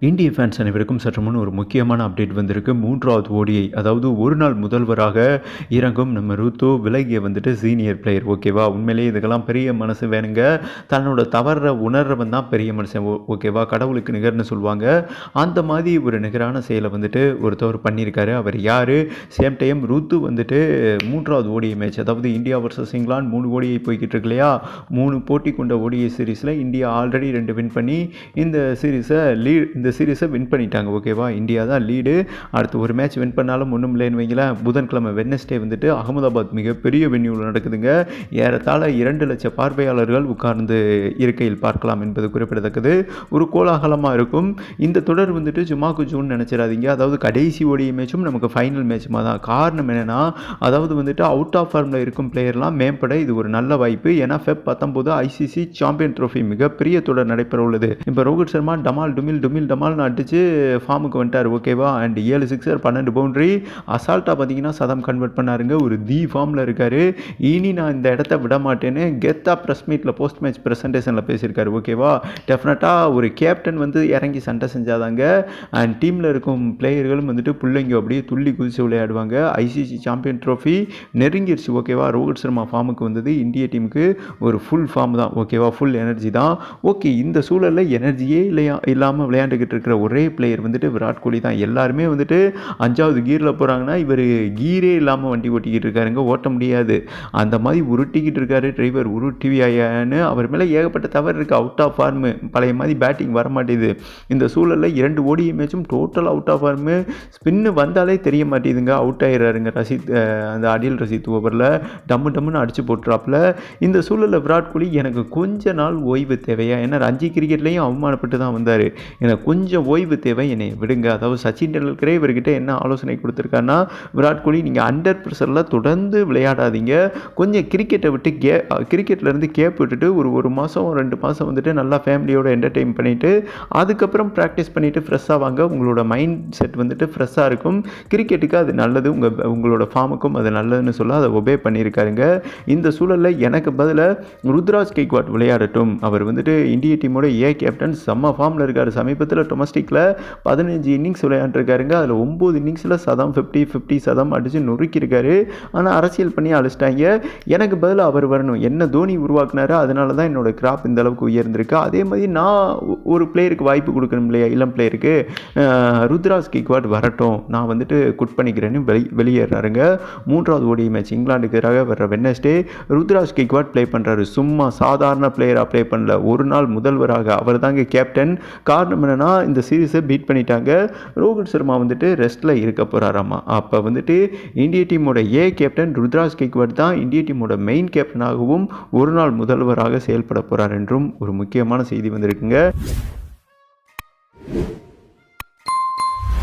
இந்திய ஃபேன்ஸ் அனைவருக்கும் சற்று முன் ஒரு முக்கியமான அப்டேட் வந்திருக்கு. மூன்றாவது ஓடிஐ அதாவது ஒரு நாள் முதல்வராக இறங்கும் நம்ம ருத்து விலகிய வந்துட்டு சீனியர் பிளேயர் ஓகேவா உண்மையிலேயே இதுக்கெல்லாம் பெரிய மனசு வேணுங்க. தன்னோட தவற உணர்றவன் தான் பெரிய மனுஷன். ஓ- ஓகேவா கடவுளுக்கு நிகர்னு சொல்லுவாங்க. அந்த மாதிரி ஒரு நிகரான செயலை வந்துட்டு ஒருத்தவர் பண்ணியிருக்காரு. அவர் யார்? சேம் டைம் ருத்து வந்துட்டு மூன்றாவது ஓடிஐ மேட்ச் அதாவது இந்தியா வர்சஸ் இங்கிலாந்து மூணு ஓடிஐ போய்கிட்டு இருக்கு இல்லையா? மூணு போட்டி கொண்ட ஓடிஐ சீரீஸில் இந்தியா ஆல்ரெடி ரெண்டு வின் பண்ணி இந்த சீரீஸை லீட் இந்த சீரீஸை வின் பண்ணிட்டாங்க ஓகேவா இந்தியா தான் லீடு அடுத்து ஒரு மேட்ச் வின் பண்ணாலும் ஒன்றும் இல்லைன்னு வைங்களேன். புதன்கிழமை வெட்னஸ்டே வந்துட்டு அகமதாபாத் மிகப்பெரிய வென்யூவில் நடக்குதுங்க. ஏறத்தாழ இரண்டு லட்சம் பார்வையாளர்கள் உட்கார்ந்து இருக்கையில் பார்க்கலாம் என்பது குறிப்பிடத்தக்கது. ஒரு கோலாகலமாக இருக்கும். இந்த தொடர் வந்துட்டு ஜுமாக்கு ஜூன் நினச்சிடாதீங்க. அதாவது கடைசி ஓடிய மேட்சும் நமக்கு ஃபைனல் மேட்சுமாக தான். காரணம் என்னென்னா அதாவது வந்துட்டு அவுட் ஆஃப் ஃபார்மில் இருக்கும் பிளேயர்லாம் மேம்பட இது ஒரு நல்ல வாய்ப்பு. ஏன்னா ஃபெப் பத்தொம்போது ஐசிசி சாம்பியன் ட்ரோஃபி மிகப்பெரிய தொடர் நடைபெற உள்ளது இப்போ ரோஹித் சர்மா டமால் டுமில் டுமில் டமால்னு அடிச்சு ஃபார்முக்கு வந்துட்டார் ஓகேவா அண்ட் ஏழு சிக்ஸர் பன்னெண்டு பவுண்டரி அசால்ட்டாக பார்த்தீங்கன்னா சதம் கன்வெர்ட் பண்ணாருங்க. ஒரு தி ஃபார்மில் இருக்கார். இனி நான் இந்த இடத்த விட மாட்டேன்னு கெத்தா ப்ரெஸ் மீட்டில் போஸ்ட் மேட்ச் ப்ரெசன்டேஷனில் பேசியிருக்காரு ஓகேவா டெஃபினட்டாக ஒரு கேப்டன் வந்து இறங்கி சண்டை செஞ்சாதாங்க. அண்ட் டீமில் இருக்கும் பிளேயர்களும் வந்துட்டு பிள்ளைங்க அப்படியே துள்ளி குதிச்சு விளையாடுவாங்க. ஐசிசி சாம்பியன் ட்ரோஃபி நெருங்கிருச்சு ஓகேவா ரோஹித் சர்மா ஃபார்முக்கு வந்தது. இந்திய டீமுக்கு ஒரு ஃபுல் ஃபார்ம் தான் ஓகேவா ஃபுல் எனர்ஜி தான். ஓகே இந்த சூழலில் எனர்ஜியே இல்லையா? இல்லாமல் விளையாண்டுக்கிட்டு இருக்கிற ஒரே பிளேயர் வந்துட்டு விராட் கோலி தான். எல்லாருமே வந்துட்டு அஞ்சாவது கீரில் போகிறாங்கன்னா இவர் கீரே இல்லாமல் வண்டி ஓட்டிக்கிட்டு இருக்காருங்க. ஓட்ட முடியாது. அந்த மாதிரி உருட்டிக்கிட்டு இருக்காரு டிரைவர் உருட்டிவியான்னு அவர் மேலே ஏகப்பட்ட தவறு இருக்குது அவுட் ஆஃப் ஃபார்மு பழைய மாதிரி பேட்டிங் வரமாட்டேது. இந்த சூழலில் இரண்டு ஓடிய மேட்சும் total out of form spin வந்தாலே தெரிய மாட்டேதுங்க. அவுட் ஆயிடுறாருங்க ரசித் அந்த அடியல் ரசித் ஓவரில் டம்மு டம்முன்னு அடிச்சு போட்டுறாப்புல. இந்த சூழலில் விராட் கோலி எனக்கு கொஞ்ச நாள் ஓய்வு தேவையா? ஏன்னா ரஞ்சி கிரிக்கெட்லேயும் அவமானப்பட்டு தான் வந்தார். எனக்கு கொஞ்சம் கொஞ்சம் ஓய்வு தேவை என்னை விடுங்க. அதாவது சச்சின் டெண்டுல்கரே இவர்கிட்ட என்ன ஆலோசனை கொடுத்துருக்காருன்னா விராட் கோலி நீங்கள் அண்டர் ப்ரெஷரில் தொடர்ந்து விளையாடாதீங்க. கொஞ்சம் கிரிக்கெட்டை விட்டு கே கிரிக்கெட்லேருந்து கேப் விட்டுட்டு ஒரு ஒரு மாதம் ரெண்டு மாதம் வந்துட்டு நல்லா ஃபேமிலியோட என்டர்டெயின் பண்ணிவிட்டு அதுக்கப்புறம் ப்ராக்டிஸ் பண்ணிவிட்டு ஃப்ரெஷ்ஷாக வாங்க. உங்களோட மைண்ட் செட் வந்துட்டு ஃப்ரெஷ்ஷாக இருக்கும். கிரிக்கெட்டுக்கு அது நல்லது. உங்கள் உங்களோட ஃபார்முக்கும் அது நல்லதுன்னு சொல்ல அதை ஒபே பண்ணியிருக்காருங்க. இந்த சூழலில் எனக்கு பதிலாக ருத்ராஜ் கெய்க்வாட் விளையாடட்டும். அவர் வந்துட்டு இந்திய டீமோட ஏ கேப்டன் செம்ம ஃபார்மில் இருக்கார். சமீபத்தில் டொமஸ்டிக்கில் பதினஞ்சு இன்னிங்ஸ் விளையாண்டுருக்காருங்க. அதில் ஒம்பது இன்னிங்ஸில் சதம் ஃபிஃப்டி ஃபிஃப்டி சதம் அடித்து நொறுக்கியிருக்காரு. ஆனால் அரசியல் பண்ணி அழைச்சிட்டாங்க. எனக்கு பதிலாக அவர் வரணும். என்ன தோனி உருவாக்குனாரோ அதனால தான் என்னோடய கிராப் இந்த அளவுக்கு உயர்ந்திருக்கு. அதே மாதிரி நான் ஒரு பிளேயருக்கு வாய்ப்பு கொடுக்கணும் இல்லையா? இளம் பிளேயருக்கு ருத்ராஜ் கிக்வாட் வரட்டும். நான் வந்துட்டு குட் பண்ணிக்கிறேன்னு வெளி வெளியேறாருங்க. மூன்றாவது ஓடி மேட்ச் இங்கிலாந்துக்கு எதிராக வர்ற வெட்னஸ்டே. ருத்ராஜ் கிக்வாட் ப்ளே பண்ணுறாரு சும்மா சாதாரண பிளேயராக ப்ளே பண்ணல. ஒரு நாள் முதல்வராக அவர் தாங்க கேப்டன் காரணம் என்னென்னா இந்த சீரீஸை பீட் பண்ணிட்டாங்க. ரோஹித் சர்மா வந்துட்டு ரெஸ்ட்டில் இருக்க போகிறாராமா அப்போ வந்துட்டு இந்திய டீமோட ஏ கேப்டன் ருத்ராஜ் கெக்வர்ட் தான் இந்திய டீமோட மெயின் கேப்டனாகவும் ஒரு நாள் முதல்வராக செயல்பட போகிறார் என்றும் ஒரு முக்கியமான செய்தி வந்திருக்குங்க.